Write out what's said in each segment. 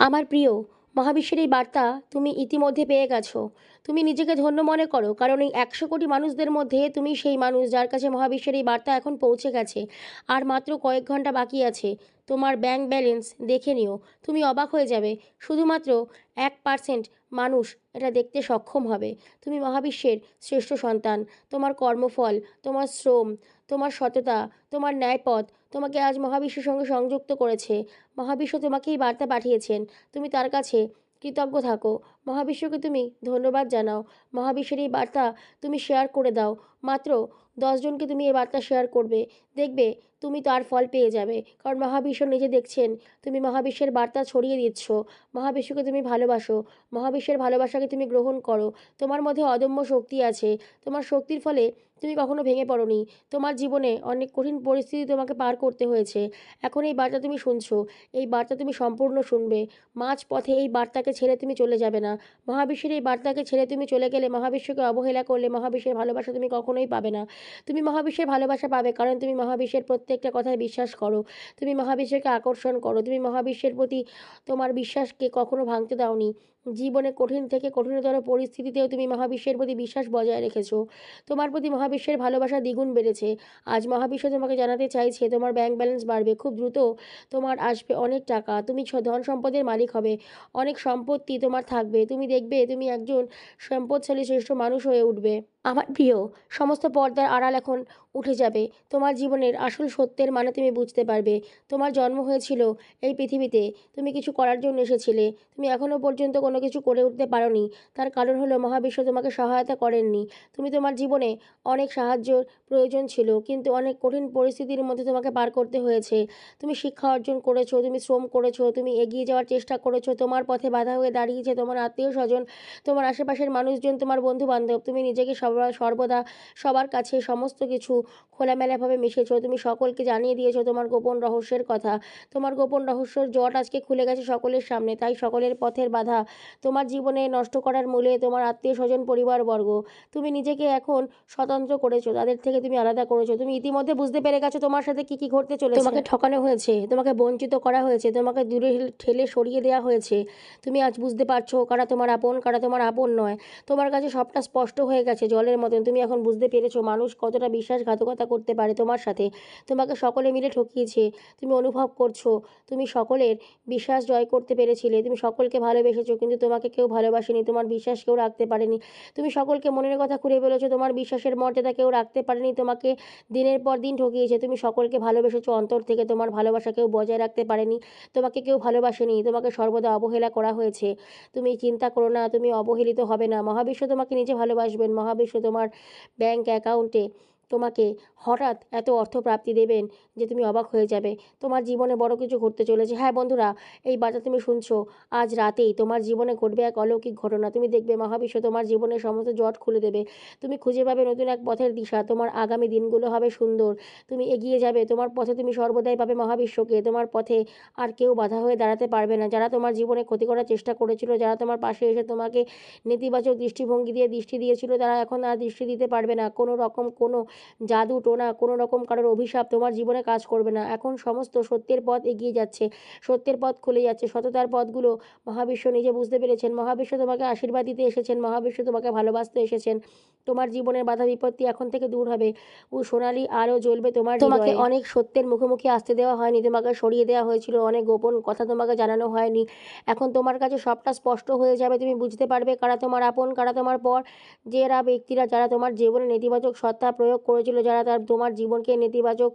আমার প্রিয়, মহাবিশ্বের এই বার্তা তুমি ইতিমধ্যে পেয়ে গেছো। তুমি নিজেকে ধন্য মনে করো, কারণ এই একশো কোটি মানুষদের মধ্যে তুমি সেই মানুষ যার কাছে মহাবিশ্বের এই বার্তা এখন পৌঁছে গেছে। আর মাত্র কয়েক ঘণ্টা বাকি আছে। তোমার ব্যাংক ব্যালেন্স দেখে নিও, তুমি অবাক হয়ে যাবে। শুধুমাত্র এক পার্সেন্ট মানুষ এটা দেখতে সক্ষম হবে। তুমি মহাবিশ্বের শ্রেষ্ঠ সন্তান, তোমার কর্মফল, তোমার শ্রম, তোমার সততা, তোমার ন্যায়পথ তোমাকে আজ মহাবিশ্বের সঙ্গে সংযুক্ত করেছে। মহাবিশ্ব তোমাকে এই বার্তা পাঠিয়েছেন। তুমি তার কাছে কৃতজ্ঞ থাকো। মহাবিশ্বকে তুমি ধন্যবাদ জানাও। মহাবিশ্বের এই বার্তা তুমি শেয়ার করে দাও। মাত্র দশজনকে তুমি এই বার্তা শেয়ার করবে। দেখবে তুমি তার ফল পেয়ে যাবে। কারণ মহাবিশ্ব নিজে দেখছেন। তুমি মহাবিশ্বের বার্তা ছড়িয়ে দিচ্ছ। মহাবিশ্বকে তুমি ভালোবাসো। মহাবিশ্বের ভালোবাসাকে তুমি গ্রহণ করো। তোমার মধ্যে অদম্য শক্তি আছে। তোমার শক্তির ফলে তুমি কখনো ভেঙে পড়নি। তোমার জীবনে অনেক কঠিন পরিস্থিতি তোমাকে পার করতে হয়েছে। এখন এই বার্তা তুমি শুনছো। এই বার্তা তুমি সম্পূর্ণ শুনবে। মাঝ পথে এই বার্তাকে ছেড়ে তুমি চলে যাবে না। মহাবিশ্বের এই বার্তাকে ছেড়ে তুমি চলে গেলে মহাবিশ্বকে অবহেলা করলে মহাবিশ্বের ভালোবাসা তুমি কখনোই পাবে না। তুমি মহাবিশ্বের ভালোবাসা পাবে। কারণ তুমি মহাবিশ্বের প্রত্যেকটা কথায় বিশ্বাস করো। তুমি মহাবিশ্বকে আকর্ষণ করো। তুমি মহাবিশ্বের প্রতি তোমার বিশ্বাসকে কখনো ভাঙতে দাওনি। জীবনে কঠিন থেকে কঠিনতর পরিস্থিতিতেও তুমি মহাবিশ্বের প্রতি বিশ্বাস বজায় রেখেছো। তোমার প্রতি মহাবিশ্বের ভালোবাসা দ্বিগুণ বেড়েছে। আজ মহাবিশ্ব তোমাকে জানাতে চাইছে, তোমার ব্যাংক ব্যালেন্স বাড়বে। খুব দ্রুত তোমার আসবে অনেক টাকা। তুমি ধন সম্পদের মালিক হবে। অনেক সম্পত্তি তোমার থাকবে। তুমি দেখবে তুমি একজন সম্পদশালী, শ্রেষ্ঠ মানুষ হয়ে উঠবে। আমার প্রিয়, সমস্ত পর্দার আড়াল এখন উঠে যাবে। তোমার জীবনের আসল সত্যের মানে তুমি বুঝতে পারবে। তোমার জন্ম হয়েছিল এই পৃথিবীতে। তুমি কিছু করার জন্য এসেছিলে। তুমি এখনও পর্যন্ত কোনো কিছু করে উঠতে পারোনি। তার কারণ হলো মহাবিশ্ব তোমাকে সহায়তা করেননি। তুমি তোমার জীবনে অনেক সাহায্যর প্রয়োজন ছিল, কিন্তু অনেক কঠিন পরিস্থিতির মধ্যে তোমাকে পার করতে হয়েছে। তুমি শিক্ষা অর্জন করেছ, তুমি শ্রম করেছ, তুমি এগিয়ে যাওয়ার চেষ্টা করেছ, তোমার পথে বাধা হয়ে দাঁড়িয়েছে তোমার আত্মীয় স্বজন, তোমার আশেপাশের মানুষজন, তোমার বন্ধু বান্ধব তুমি নিজেকে সবার সর্বদা সবার কাছে সমস্ত কিছু খোলামেলাভাবে মিশেছো তুমি সকলকে জানিয়ে দিয়েছ তোমার গোপন রহস্যের কথা। তোমার গোপন রহস্যর জট আজকে খুলে গেছে সকলের সামনে। তাই সকলের পথের বাধা তোমার জীবনে নষ্ট করার মূলে তোমার আত্মীয় স্বজন পরিবারবর্গ তুমি নিজেকে এখন স্বতন্ত্র করেছ, তাদের থেকে তুমি আলাদা করেছ। তুমি ইতিমধ্যে বুঝতে পেরে গেছো তোমার সাথে কি কি ঘটতে চলেছে। তোমাকে ঠকানো হয়েছে, তোমাকে বঞ্চিত করা হয়েছে, তোমাকে দূরে ঠেলে সরিয়ে দেওয়া হয়েছে। তুমি আজ বুঝতে পারছ কারা তোমার আপন, কারা তোমার আপন নয়। তোমার কাছে সবটা স্পষ্ট হয়ে গেছে জলের মতন। তুমি এখন বুঝতে পেরেছ মানুষ কতটা বিশ্বাসঘাতকতা করতে পারে তোমার সাথে। তোমাকে সকলে মিলে ঠকিয়েছে। তুমি অনুভব করছ। তুমি সকলের বিশ্বাস জয় করতে পেরেছিলে। তুমি সকলকে ভালোবেসেছো, কিন্তু তোমাকে কেউ ভালোবাসেনি। তোমার বিশ্বাস কেউ রাখতে পারেনি। তুমি সকলকে মনের কথা খুলে বলেছ, তোমার বিশ্বাসের মর্যাদা কেউ রাখতে পারেনি। তোমাকে দিনের পর দিন ঠকিয়েছে। তুমি সকলকে ভালোবেসেছো, অন্তর থেকে তোমার ভালোবাসা কেউ বজায় রাখতে পারেনি। তোমাকে কেউ ভালোবাসেনি। তোমাকে সর্বদা অবহেলা করা হয়েছে। তুমি চিন্তা করো না, তুমি অবহেলিত হবে না। মহাবিশ্ব তোমাকে নিজে ভালোবাসবেন। মহাবিশ্ব তোমার ব্যাংক অ্যাকাউন্টে তোমাকে হঠাৎ এত অর্থ প্রাপ্তি দেবেন যে তুমি অবাক হয়ে যাবে। তোমার জীবনে বড় কিছু ঘটতে চলেছে। হ্যাঁ বন্ধুরা, এই বার্তা তুমি শুনছো। আজ রাতেই তোমার জীবনে ঘটবে এক অলৌকিক ঘটনা। তুমি দেখবে মহাবিশ্ব তোমার জীবনের সমস্ত জট খুলে দেবে। তুমি খুঁজে পাবে নতুন এক পথের দিশা। তোমার আগামী দিনগুলো হবে সুন্দর। তুমি এগিয়ে যাবে। তোমার পথে তুমি সর্বদাই পাবে মহাবিশ্বকে। তোমার পথে আর কেউ বাধা হয়ে দাঁড়াতে পারবে না। যারা তোমার জীবনে ক্ষতি করার চেষ্টা করেছিল, যারা তোমার পাশে এসে তোমাকে নেতিবাচক দৃষ্টিভঙ্গি দিয়ে দৃষ্টি দিয়েছিল, তারা এখন আর দৃষ্টি দিতে পারবে না। কোনো রকম কোনো জাদু টোনা কোনো রকম কারোর অভিশাপ তোমার জীবনে কাজ করবে না। এখন সমস্ত সত্যের পথ এগিয়ে যাচ্ছে সত্যের পথ খুলে যাচ্ছে সততার পথগুলো মহাবিশ্ব নিজে বুঝতে পেরেছেন। মহাবিশ্ব তোমাকে আশীর্বাদ দিতে এসেছেন মহাবিশ্ব তোমাকে ভালোবাসতে এসেছেন। তোমার জীবনের বাধা বিপত্তি এখন থেকে দূর হবে। ও সোনালি আরও জ্বলবে তোমার তোমাকে অনেক সত্যের মুখোমুখি আসতে দেওয়া হয়নি তোমাকে সরিয়ে দেওয়া হয়েছিল। অনেক গোপন কথা তোমাকে জানানো হয়নি। এখন তোমার কাছে সবটা স্পষ্ট হয়ে যাবে তুমি বুঝতে পারবে কারা তোমার আপন কারা তোমার পর। যেরা ব্যক্তিরা যারা তোমার জীবনে নেতিবাচক সত্তা প্রয়োগ করেছিল, যারা তার, তোমার জীবনকে নেতিবাচক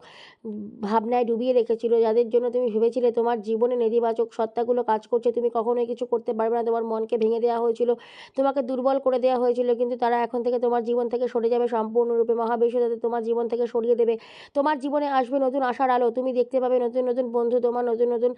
ভাবনায় ডুবিয়ে রেখেছিল, যাদের জন্য তুমি ভেবেছিলে তোমার জীবনে নেতিবাচক সত্তাগুলো কাজ করছে, তুমি কখনোই কিছু করতে পারবে না। তোমার মনকে ভেঙে দেওয়া হয়েছিল, তোমাকে দুর্বল করে দেওয়া হয়েছিল, কিন্তু তারা এখন থেকে তোমার জীবন থেকে সরে যাবে সম্পূর্ণরূপে মহাবিশ্ব তাদের তোমার জীবন থেকে সরিয়ে দেবে। তোমার জীবনে আসবে নতুন আশার আলো, তুমি দেখতে পাবে নতুন নতুন বন্ধু, তোমার নতুন নতুন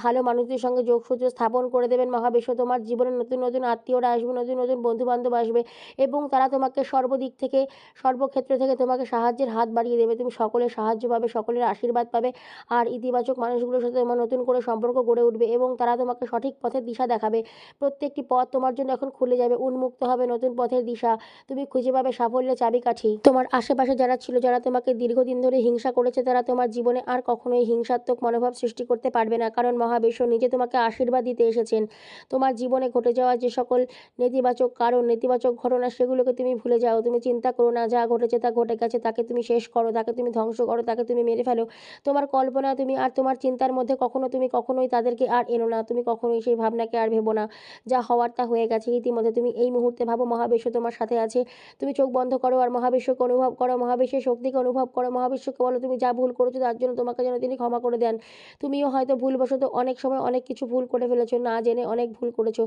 ভালো মানুষদের সঙ্গে যোগসূত্র স্থাপন করে দেবেন মহাবিশ্ব, তোমার জীবনে নতুন নতুন আত্মীয়রা আসবে, নতুন নতুন বন্ধু বান্ধব আসবে, এবং তারা তোমাকে সর্বদিক থেকে, সর্বক্ষেত্র থেকে তোমাকে তোমাকে সাহায্যের হাত বাড়িয়ে দেবে, তুমি সকলের সাহায্য পাবে, সকলের আশীর্বাদ পাবে, আর ইতিবাচক মানুষগুলোর সাথে তোমার নতুন করে সম্পর্ক গড়ে উঠবে এবং তারা তোমাকে সঠিক পথের দিশা দেখাবে। প্রত্যেকটি পথ তোমার জন্য এখন খুলে যাবে, উন্মুক্ত হবে নতুন পথের দিশা। তুমি খুঁজে পাবে সাফল্যের চাবিকাঠি। তোমার আশেপাশে যারা ছিল, যারা তোমাকে দীর্ঘদিন ধরে হিংসা করেছে, তারা তোমার জীবনে আর কখনোই হিংসাত্মক মনোভাব সৃষ্টি করতে পারবে না, কারণ মহাবিশ্ব নিজে তোমাকে আশীর্বাদ দিতে এসেছেন। তোমার জীবনে ঘটে যাওয়া যে সকল নেতিবাচক কারণ, নেতিবাচক ঘটনা, সেগুলোকে তুমি ভুলে যাও। তুমি চিন্তা করো না যা ঘটেছে তা ঘটে গেছে তাকে তুমি শেষ করো, তাকে তুমি ধ্বংস করো, তাকে তুমি মেরে ফেলো। তোমার কল্পনা তুমি আর তোমার চিন্তার মধ্যে কখনো তুমি কখনোই তাদেরকে আর এনো না, তুমি কখনোই সেই ভাবনাকে আর ভেবো না। যা হওয়ার তা হয়ে গেছে, ইতিমধ্যে তুমি এই মুহূর্তে ভাবো, মহাবিশ্ব তোমার সাথে আছে। তুমি চোখ বন্ধ করো আর মহাবিশ্বকে অনুভব করো, মহাবিশ্বের শক্তিকে অনুভব করো, মহাবিশ্বকে বলো, তুমি যা ভুল করেছ তার জন্য তোমাকে যেন তিনি ক্ষমা করে দেন। তুমিও হয়তো ভুলবশত অনেক সময় অনেক কিছু ভুল করে ফেলেছো, না জেনে অনেক ভুল করেছ।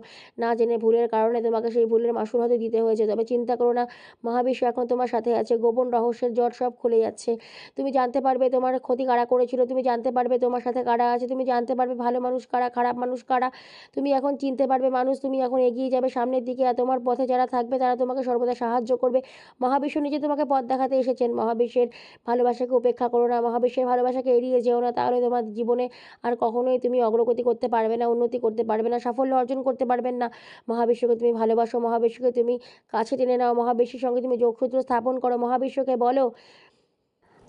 না জেনে ভুলের কারণে তোমাকে সেই ভুলের মাসুল হয়তো দিতে হয়েছে, তবে চিন্তা করো না, মহাবিশ্ব এখন তোমার সাথে আছে। গোপন রহস্যের জট সব খুলে যাচ্ছে। তুমি জানতে পারবে তোমার ক্ষতি কারা করেছিল, তুমি জানতে পারবে তোমার সাথে কারা আছে, তুমি জানতে পারবে ভালো মানুষ কারা, খারাপ মানুষ কারা। তুমি এখন চিনতে পারবে মানুষ, তুমি এখন এগিয়ে যাবে সামনের দিকে আর তোমার পথে যারা থাকবে তারা তোমাকে সর্বদা সাহায্য করবে। মহাবিশ্ব নিজে তোমাকে পথ দেখাতে এসেছেন। মহাবিশ্বের ভালোবাসাকে উপেক্ষা করো না, মহাবিশ্বের ভালোবাসাকে এড়িয়ে যেও না, তাহলে তোমার জীবনে আর কখনোই তুমি অগ্রগতি করতে পারবে না, উন্নতি করতে পারবে না, সাফল্য অর্জন করতে পারবেন না। মহাবিশ্বকে তুমি ভালোবাসো, মহাবিশ্বকে তুমি কাছে টেনে নাও, মহাবিশ্বের সঙ্গে তুমি যোগসূত্র স্থাপন করো, মহাবিশ্বকে বলো।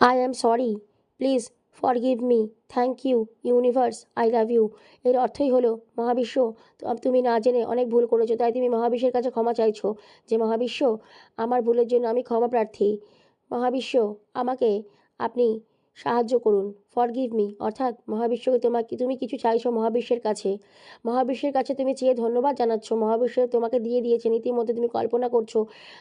I am sorry please forgive me thank you universe I love you এর অর্থই হলো মহাবিশ্ব। তুমি না জেনে অনেক ভুল করেছ, তাই তুমি মহাবিশ্বের কাছে ক্ষমা চাইছো যে মহাবিশ্ব আমার ভুলের জন্য আমি ক্ষমা প্রার্থী। মহাবিশ্ব, আমাকে আপনি সাহায্য করুন। ফরগিভ মি অর্থাৎ মহাবিশ্বকে তোমাকে, তুমি কিছু চাইছো মহাবিশ্বের কাছে। মহাবিশ্বের কাছে তুমি চেয়ে ধন্যবাদ জানাচ্ছ। মহাবিশ্ব তোমাকে দিয়ে দিয়েছেন। ইতিমধ্যে তুমি কল্পনা করছ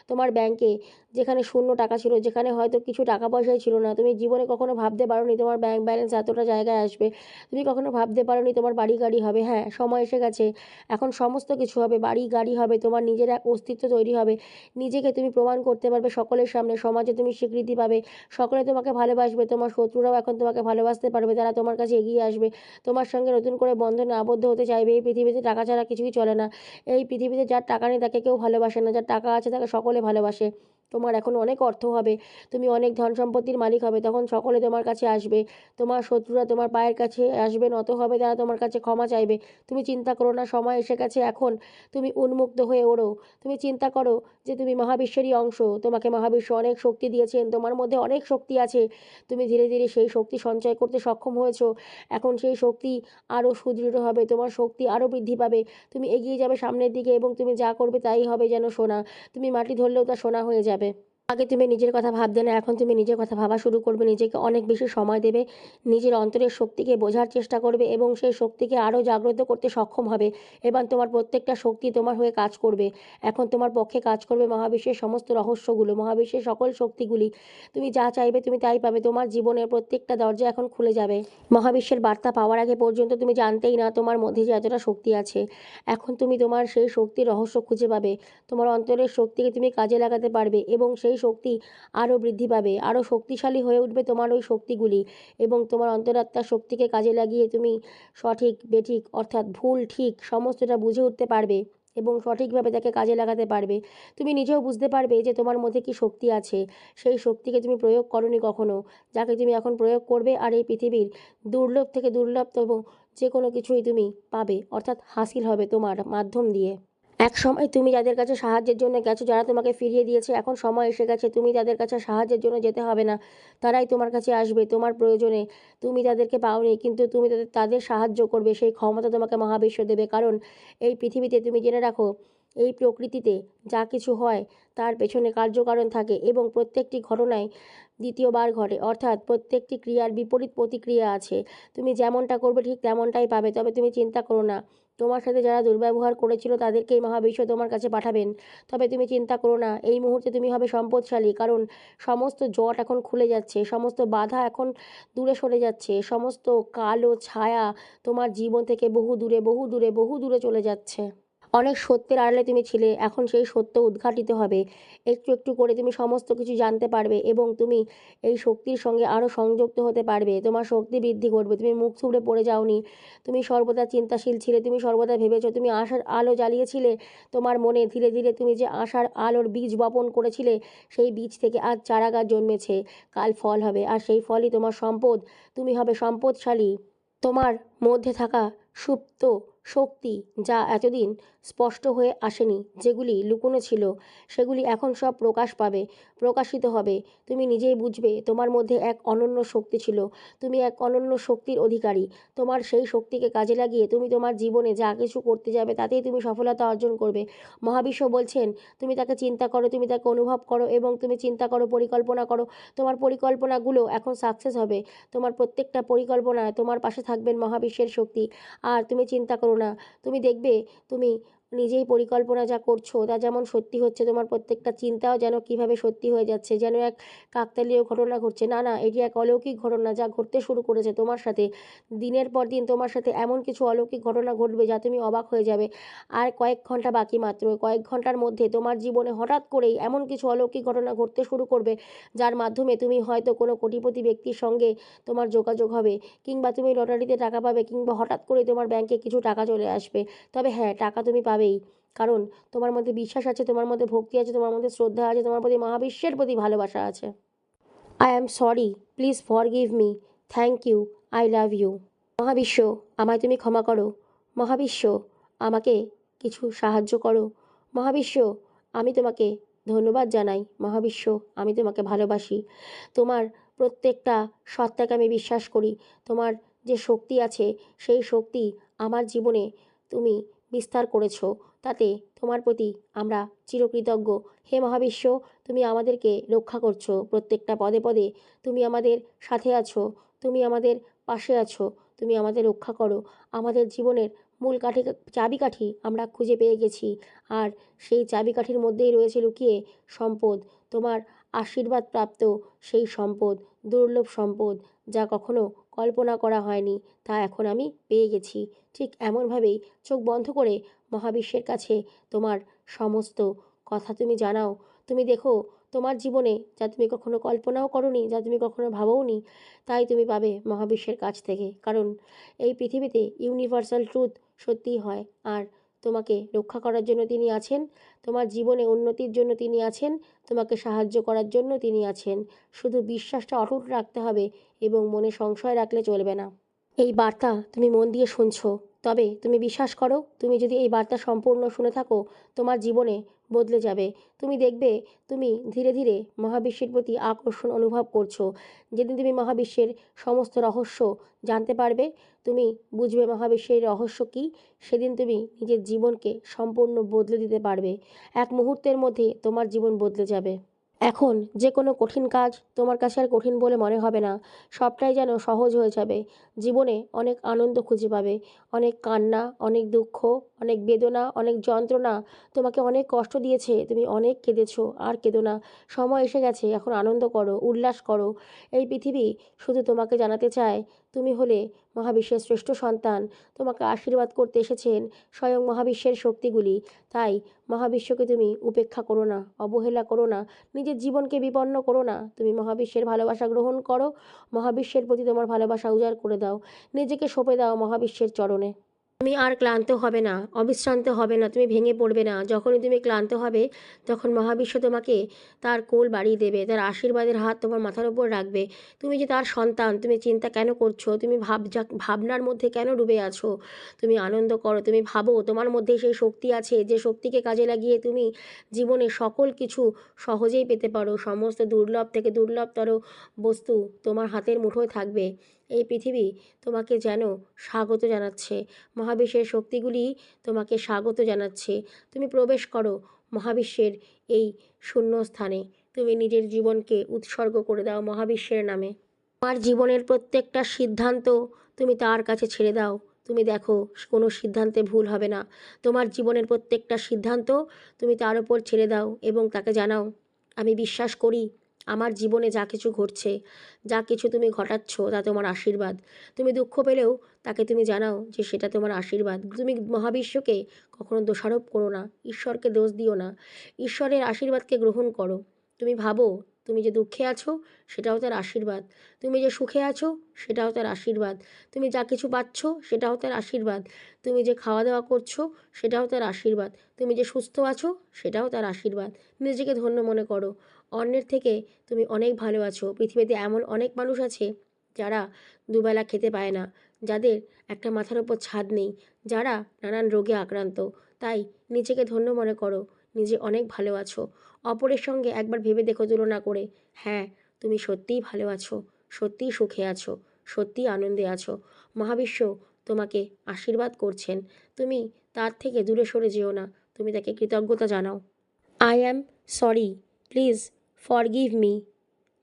তোমার ব্যাংকে যেখানে শূন্য টাকা ছিল, যেখানে হয়তো কিছু টাকা পয়সাই ছিল না। তুমি জীবনে কখনো ভাবতে পারোনি তোমার ব্যাংক ব্যালেন্স এতটা জায়গায় আসবে। তুমি কখনো ভাবতে পারোনি তোমার বাড়ি গাড়ি হবে। হ্যাঁ সময় এসে গেছে। এখন সমস্ত কিছু হবে। বাড়ি গাড়ি হবে। তোমার নিজের এক অস্তিত্ব তৈরি হবে। নিজেকে তুমি প্রমাণ করতে পারবে সকলের সামনে। সমাজে তুমি স্বীকৃতি পাবে। সকলে তোমাকে ভালোবাসবে। তোমার শত্রুরাও এখন তোমাকে ভালোবাসতে পারবে তারা তোমার কাছে এগিয়ে আসবে। তোমার সঙ্গে নতুন করে বন্ধনে আবদ্ধ হতে চাইবে। এই পৃথিবীতে টাকা ছাড়া কিছুই চলে না। এই পৃথিবীতে যার টাকা নেই, তাকে কেউ ভালোবাসে না। যার টাকা আছে, তাকে সকলে ভালোবাসে। তোমার এখন অনেক অর্থ হবে, তুমি অনেক ধন সম্পত্তির মালিক হবে, তখন সকলে তোমার কাছে আসবে। তোমার শত্রুরা তোমার পায়ের কাছে আসবে, নত হবে, তারা তোমার কাছে ক্ষমা চাইবে। তুমি চিন্তা করো না, সময় এসে গেছে এখন, তুমি উন্মুক্ত হয়ে ওড়ো। তুমি চিন্তা করো যে তুমি মহাবিশ্বেরই অংশ, তোমাকে মহাবিশ্ব অনেক শক্তি দিয়েছেন, তোমার মধ্যে অনেক শক্তি আছে। তুমি ধীরে ধীরে সেই শক্তি সঞ্চয় করতে সক্ষম হয়েছো, এখন সেই শক্তি আরও সুদৃঢ় হবে, তোমার শক্তি আরও বৃদ্ধি পাবে। তুমি এগিয়ে যাবে সামনের দিকে এবং তুমি যা করবে তাই হবে যেন সোনা। তুমি মাটি ধরলেও তা সোনা হয়ে যাবে। যাবে আগে তুমি নিজের কথা ভাবতে না, এখন তুমি নিজের কথা ভাবা শুরু করবে, নিজেকে অনেক বেশি সময় দেবে, নিজের অন্তরের শক্তিকে বোঝার চেষ্টা করবে এবং সেই শক্তিকে আরও জাগ্রত করতে সক্ষম হবে। এবং তোমার প্রত্যেকটা শক্তি তোমার হয়ে কাজ করবে। এখন তোমার পক্ষে কাজ করবে মহাবিশ্বের সমস্ত রহস্যগুলো, মহাবিশ্বের সকল শক্তিগুলি। তুমি যা চাইবে তুমি তাই পাবে, তোমার জীবনের প্রত্যেকটা দরজা এখন খুলে যাবে। মহাবিশ্বের বার্তা পাওয়ার আগে পর্যন্ত তুমি জানতেই না তোমার মধ্যে যে এতটা শক্তি আছে। এখন তুমি তোমার সেই শক্তির রহস্য খুঁজে পাবে, তোমার অন্তরের শক্তিকে তুমি কাজে লাগাতে পারবে এবং সেই শক্তি আরও বৃদ্ধি পাবে। আরও শক্তিশালী হয়ে উঠবে তোমার ওই শক্তিগুলি এবং তোমার অন্তরাত্মার শক্তিকে কাজে লাগিয়ে তুমি সঠিক, বেঠিক, অর্থাৎ ভুল, ঠিক সমস্তটা বুঝে উঠতে পারবে এবং সঠিকভাবে তাকে কাজে লাগাতে পারবে। তুমি নিজেও বুঝতে পারবে যে তোমার মধ্যে কি শক্তি আছে। সেই শক্তিকে তুমি প্রয়োগ করনি কখনো, যাকে তুমি এখন প্রয়োগ করবে আর এই পৃথিবীর দুর্লভ থেকে দুর্লভতম যে কোনো কিছুই তুমি পাবে, অর্থাৎ হাসিল হবে তোমার মাধ্যম দিয়ে। এক সময় তুমি যাদের কাছে সাহায্যের জন্য গেছো, যারা তোমাকে ফিরিয়ে দিয়েছে, এখন সময় এসে গেছে, তুমি তাদের কাছে সাহায্যের জন্য যেতে হবে না, তারাই তোমার কাছে আসবে, তোমার প্রয়োজনে। তুমি তাদেরকে পাওনি, কিন্তু তুমি তাদের তাদের সাহায্য করবে, সেই ক্ষমতা তোমাকে মহাবিশ্ব দেবে। কারণ এই পৃথিবীতে তুমি জেনে রাখো, এই প্রকৃতিতে যা কিছু হয়, তার পেছনে কার্যকারণ থাকে এবং প্রত্যেকটি ঘটনায় দ্বিতীয়বার ঘটে। অর্থাৎ প্রত্যেকটি ক্রিয়ার বিপরীত প্রতিক্রিয়া আছে। তুমি যেমনটা করবে, ঠিক তেমনটাই পাবে, তবে তুমি চিন্তা করো না। তোমার সাথে যারা দুর্ব্যবহার করেছিল তাদেরকে এই মহাবিশ্ব তোমার কাছে পাঠাবেন। তবে তুমি চিন্তা করো না, এই মুহূর্তে তুমি হবে সম্পদশালী, কারণ সমস্ত জট এখন খুলে যাচ্ছে, সমস্ত বাধা এখন দূরে সরে যাচ্ছে, সমস্ত কালো ছায়া তোমার জীবন থেকে বহু দূরে বহু দূরে বহু দূরে চলে যাচ্ছে। অনেক সত্যের আড়ালে তুমি ছিলে, এখন সেই সত্য উদ্ঘাটিত হবে। একটু একটু করে তুমি সমস্ত কিছু জানতে পারবে এবং তুমি এই শক্তির সঙ্গে আরও সংযুক্ত হতে পারবে। তোমার শক্তি বৃদ্ধি করবে। তুমি মুখ থুবড়ে পড়ে যাওনি। তুমি সর্বদা চিন্তাশীল ছিলে। তুমি সর্বদা ভেবেছো তুমি আশার আলো জ্বালিয়েছিলে। তোমার মনে ধীরে ধীরে তুমি যে আশার আলোর বীজ বপন করেছিলে, সেই বীজ থেকে আজ চারাগাছ জন্মেছে। কাল ফল হবে আর সেই ফলই তোমার সম্পদ। তুমি হবে সম্পদশালী। তোমার মধ্যে থাকা সুপ্ত শক্তি যা এতদিন স্পষ্ট হয়ে আসেনি, যেগুলি লুকোনো ছিল, সেগুলি এখন সব প্রকাশ পাবে, প্রকাশিত হবে। তুমি নিজেই বুঝবে, তোমার মধ্যে এক অনন্য শক্তি ছিল। তুমি এক অনন্য শক্তির অধিকারী। তোমার সেই শক্তিকে কাজে লাগিয়ে তুমি তোমার জীবনে যা কিছু করতে যাবে, তাতেই তুমি সফলতা অর্জন করবে। মহাবিশ্ব বলছেন, তুমি তাকে চিন্তা করো, তুমি তাকে অনুভব করো এবং তুমি চিন্তা করো, পরিকল্পনা করো। তোমার পরিকল্পনাগুলো এখন সাকসেস হবে। তোমার প্রত্যেকটা পরিকল্পনায় তোমার পাশে থাকবেন মহাবিশ্বের শক্তি। আর তুমি চিন্তা করো না। তুমি দেখবে তুমি নিজেই পরিকল্পনা যা করছ, তা যেমন সত্যি হচ্ছে, তোমার প্রত্যেকটা চিন্তাও যেন কীভাবে সত্যি হয়ে যাচ্ছে, যেন এক কাকতালীয় ঘটনা ঘটছে। না না, এটি এক অলৌকিক ঘটনা যা ঘটতে শুরু করেছে তোমার সাথে। দিনের পর দিন তোমার সাথে এমন কিছু অলৌকিক ঘটনা ঘটবে যা তুমি অবাক হয়ে যাবে। আর কয়েক ঘণ্টা বাকি মাত্র, কয়েক ঘণ্টার মধ্যে তোমার জীবনে হঠাৎ করেই এমন কিছু অলৌকিক ঘটনা ঘটতে শুরু করবে, যার মাধ্যমে তুমি হয়তো কোনো কোটিপতি ব্যক্তির সঙ্গে তোমার যোগাযোগ হবে, কিংবা তুমি লটারিতে টাকা পাবে, কিংবা হঠাৎ করে তোমার ব্যাংকে কিছু টাকা চলে আসবে। তবে হ্যাঁ টাকা তুমি পাবেই কারণ তোমার মধ্যে বিশ্বাস আছে, তোমার মধ্যে ভক্তি আছে, তোমার মধ্যে শ্রদ্ধা আছে, তোমার প্রতি মহাবিশ্বের প্রতি ভালোবাসা আছে। I am sorry please forgive me thank you I love you মহাবিশ্ব, আমায় তুমি ক্ষমা করো। মহাবিশ্ব, আমাকে কিছু সাহায্য করো। মহাবিশ্ব, আমি তোমাকে ধন্যবাদ জানাই। মহাবিশ্ব, আমি তোমাকে ভালোবাসি। তোমার প্রত্যেকটা সত্তাকে আমি বিশ্বাস করি। তোমার যে শক্তি আছে, সেই শক্তি আমার জীবনে তুমি বিস্তার করেছ। তাতে তোমার প্রতি আমরা চিরকৃতজ্ঞ। হে মহাবিশ্ব, তুমি আমাদেরকে রক্ষা করছ। প্রত্যেকটা পদে পদে তুমি আমাদের সাথে আছো। তুমি আমাদের পাশে আছো। তুমি আমাদের রক্ষা করো। আমাদের জীবনের মূল কাঠি, চাবিকাঠি আমরা খুঁজে পেয়ে গেছি। আর সেই চাবিকাঠির মধ্যেই রয়েছে লুকিয়ে সম্পদ। তোমার আশীর্বাদ প্রাপ্ত সেই সম্পদ, দুর্লভ সম্পদ, যা কখনো কল্পনা করা হয়নি, তা এখন আমি পেয়ে গেছি। ঠিক এমনভাবেই চোখ বন্ধ করে মহাবিশ্বের কাছে তোমার সমস্ত কথা তুমি জানাও। তুমি দেখো, তোমার জীবনে যা তুমি কখনো কল্পনাও করনি, যা তুমি কখনো ভাবোনি তাই তুমি পাবে মহাবিশ্বের কাছ থেকে। কারণ এই পৃথিবীতে ইউনিভার্সাল ট্রুথ সত্যিই হয়। আর তোমাকে রক্ষা করার জন্য তিনি আছেন, তোমার জীবনে উন্নতির জন্য তিনি আছেন, তোমাকে সাহায্য করার জন্য তিনি আছেন। শুধু বিশ্বাসটা অটুট রাখতে হবে এবং মনে সংশয় রাখলে চলবে না। এই বার্তা তুমি মন দিয়ে শুনছো। তবে তুমি বিশ্বাস করো, তুমি যদি এই বার্তা সম্পূর্ণ শুনে থাকো, তোমার জীবনে বদলে যাবে। তুমি দেখবে, তুমি ধীরে ধীরে মহাবিশ্বের প্রতি আকর্ষণ অনুভব করছ। যেদিন তুমি মহাবিশ্বের সমস্ত রহস্য জানতে পারবে, তুমি বুঝবে মহাবিশ্বের রহস্য কী, সেদিন তুমি নিজের জীবনকে সম্পূর্ণ বদলে দিতে পারবে। এক মুহূর্তের মধ্যে তোমার জীবন বদলে যাবে। এখন যে কোনো কঠিন কাজ তোমার কাছে আর কঠিন বলে মনে হবে না। সবটাই যেন সহজ হয়ে যাবে। জীবনে অনেক আনন্দ খুঁজে পাবে। অনেক কান্না, অনেক দুঃখ, অনেক বেদনা, অনেক যন্ত্রণা তোমাকে অনেক কষ্ট দিয়েছে। তুমি অনেক কেঁদেছো, আর কেঁদো না। সময় এসে গেছে। এখন আনন্দ করো, উল্লাস করো। এই পৃথিবী শুধু তোমাকে জানাতে চায় তুমি হলে মহাবিশ্বের শ্রেষ্ঠ সন্তান। তোমাকে আশীর্বাদ করতে এসেছেন স্বয়ং মহাবিশ্বের শক্তিগুলি। তাই মহাবিশ্বকে তুমি উপেক্ষা করো না, অবহেলা করো না, নিজের জীবনকে বিপন্ন করো না। তুমি মহাবিশ্বের ভালোবাসা গ্রহণ করো। মহাবিশ্বের প্রতি তোমার ভালোবাসা উজাড় করে দাও। নিজেকে সঁপে দাও মহাবিশ্বের চরণে। তুমি আর ক্লান্ত হবে না, অবিশ্রান্ত হবে না, তুমি ভেঙে পড়বে না। যখনই তুমি ক্লান্ত হবে, তখন মহাবিশ্ব তোমাকে তার কোল বাড়িয়ে দেবে, তার আশীর্বাদের হাত তোমার মাথার উপর রাখবে। তুমি যে তার সন্তান, তুমি চিন্তা কেন করছ? তুমি ভাব ভাবনার মধ্যে কেন ডুবে আছো? তুমি আনন্দ করো, তুমি ভাবো, তোমার মধ্যে সেই শক্তি আছে, যে শক্তিকে কাজে লাগিয়ে তুমি জীবনে সকল কিছু সহজেই পেতে পারো। সমস্ত দুর্লভ থেকে দুর্লভতর বস্তু তোমার হাতের মুঠোয় থাকবে। এই পৃথিবী তোমাকে যেন স্বাগত জানাচ্ছে। মহাবিশ্বের শক্তিগুলি তোমাকে স্বাগত জানাচ্ছে। তুমি প্রবেশ করো মহাবিশ্বের এই শূন্য স্থানে তুমি নিজের জীবনকে উৎসর্গ করে দাও মহাবিশ্বের নামে। তোমার জীবনের প্রত্যেকটা সিদ্ধান্ত তুমি তার কাছে ছেড়ে দাও। তুমি দেখো, কোনো সিদ্ধান্তে ভুল হবে না। তোমার জীবনের প্রত্যেকটা সিদ্ধান্ত তুমি তার উপর ছেড়ে দাও এবং তাকে জানাও, আমি বিশ্বাস করি আমার জীবনে যা কিছু ঘটছে, যা কিছু তুমি ঘটাচ্ছ, তা তোমার আশীর্বাদ। তুমি দুঃখ পেলেও তাকে তুমি জানাও যে সেটা তোমার আশীর্বাদ। তুমি মহাবিশ্বকে কখনো দোষারোপ করো না, ঈশ্বরকে দোষ দিও না। ঈশ্বরের আশীর্বাদকে গ্রহণ করো। তুমি ভাবো, তুমি যে দুঃখে আছো, সেটাও তার আশীর্বাদ। তুমি যে সুখে আছো, সেটাও তার আশীর্বাদ। তুমি যা কিছু পাচ্ছ, সেটাও তার আশীর্বাদ। তুমি যে খাওয়া দাওয়া করছ, সেটাও তার আশীর্বাদ। তুমি যে সুস্থ আছো, সেটাও তার আশীর্বাদ। নিজেকে ধন্য মনে করো। অন্যের থেকে তুমি অনেক ভালো আছো। পৃথিবীতে এমন অনেক মানুষ আছে যারা দুবেলা খেতে পায় না, যাদের একটা মাথার ওপর ছাদ নেই, যারা নানান রোগে আক্রান্ত। তাই নিজেকে ধন্য মনে করো, নিজে অনেক ভালো আছো। অপরের সঙ্গে একবার ভেবে দেখো তুলনা করে হ্যাঁ তুমি সত্যিই ভালো আছো, সত্যিই সুখে আছো, সত্যিই আনন্দে আছো। মহাবিশ্ব তোমাকে আশীর্বাদ করছেন। তুমি তার থেকে দূরে সরে যেও না, তুমি তাকে কৃতজ্ঞতা জানাও। I am sorry, please forgive me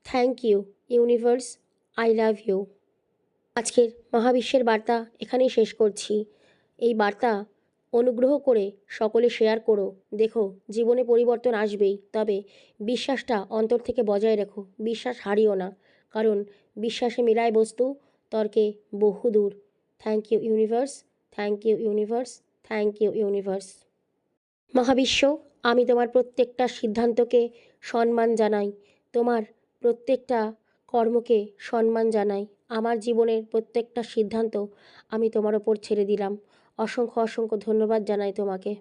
thank you universe I love you আজকের মহাবিশ্বের বার্তা এখানেই শেষ করছি। এই বার্তা অনুগ্রহ করে সকলে শেয়ার করো। দেখো, জীবনে পরিবর্তন আসবেই, তবে বিশ্বাসটা অন্তর থেকে বজায় রেখো। বিশ্বাস হারিও না, কারণ বিশ্বাসে মিলায় বস্তু, তর্কে বহু দূর। Thank you universe thank you universe thank you universe মহাবিশ্ব, আমি তোমার প্রত্যেকটা সিদ্ধান্তকে সম্মান জানাই। তোমার প্রত্যেকটা কর্মকে সম্মান জানাই। আমার জীবনের প্রত্যেকটা সিদ্ধান্ত আমি তোমার ওপর ছেড়ে দিলাম। অসংখ্য অসংখ্য ধন্যবাদ জানাই তোমাকে।